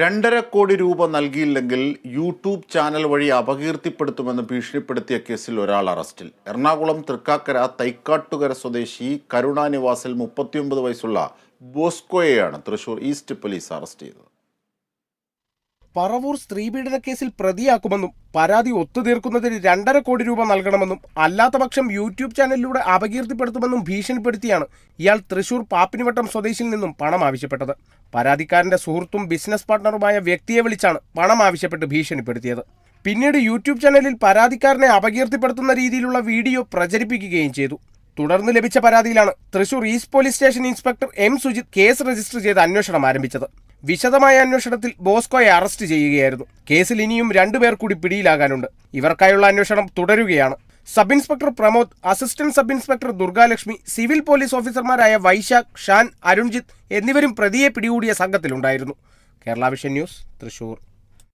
രണ്ടര കോടി രൂപ നൽകിയില്ലെങ്കിൽ യൂട്യൂബ് ചാനൽ വഴി അപകീർത്തിപ്പെടുത്തുമെന്ന് ഭീഷണിപ്പെടുത്തിയ കേസിൽ ഒരാൾ അറസ്റ്റിൽ. എറണാകുളം തൃക്കാക്കര തൈക്കാട്ടുകര സ്വദേശി കരുണാനിവാസിൽ മുപ്പത്തിയൊമ്പത് വയസ്സുള്ള ബോസ്കോയെയാണ് തൃശൂർ ഈസ്റ്റ് പോലീസ് അറസ്റ്റ് ചെയ്തത്. പറവൂർ സ്ത്രീപീഡന കേസിൽ പ്രതിയാക്കുമെന്നും പരാതി ഒത്തുതീർക്കുന്നതിന് രണ്ടര കോടി രൂപ നൽകണമെന്നും അല്ലാത്തപക്ഷം യൂട്യൂബ് ചാനലിലൂടെ അപകീർത്തിപ്പെടുത്തുമെന്നും ഭീഷണിപ്പെടുത്തിയാണ് ഇയാൾ തൃശൂർ പാപ്പിനിവട്ടം സ്വദേശിയിൽ നിന്നും പണം ആവശ്യപ്പെട്ടത്. പരാതിക്കാരന്റെ സുഹൃത്തും ബിസിനസ് പാർട്ണറുമായ വ്യക്തിയെ വിളിച്ചാണ് പണം ആവശ്യപ്പെട്ട് ഭീഷണിപ്പെടുത്തിയത്. പിന്നീട് യൂട്യൂബ് ചാനലിൽ പരാതിക്കാരനെ അപകീർത്തിപ്പെടുത്തുന്ന രീതിയിലുള്ള വീഡിയോ പ്രചരിപ്പിക്കുകയും ചെയ്തു. തുടർന്ന് ലഭിച്ച പരാതിയിലാണ് Thrissur east police station inspector M Sujith case register ചെയ്ത് അന്വേഷണം ആരംഭിച്ചത്. വിശദമായ അന്വേഷണത്തിൽ ബോസ്കോയെ അറസ്റ്റ് ചെയ്യുകയായിരുന്നു. കേസിൽ ഇനിയും രണ്ടുപേർ കൂടി പിടിയിലാകാനുണ്ട്. ഇവർക്കായുള്ള അന്വേഷണം തുടരുകയാണ്. Sub inspector Pramod assistant sub inspector Durgalakshmi civil police ഓഫീസർമാരായ വൈശാഖ് ഷാൻ അരുൺജിത്ത് എന്നിവരും പ്രതിയെ പിടികൂടിയ സംഘത്തിലുണ്ടായിരുന്നു. Kerala vision news Thrissur.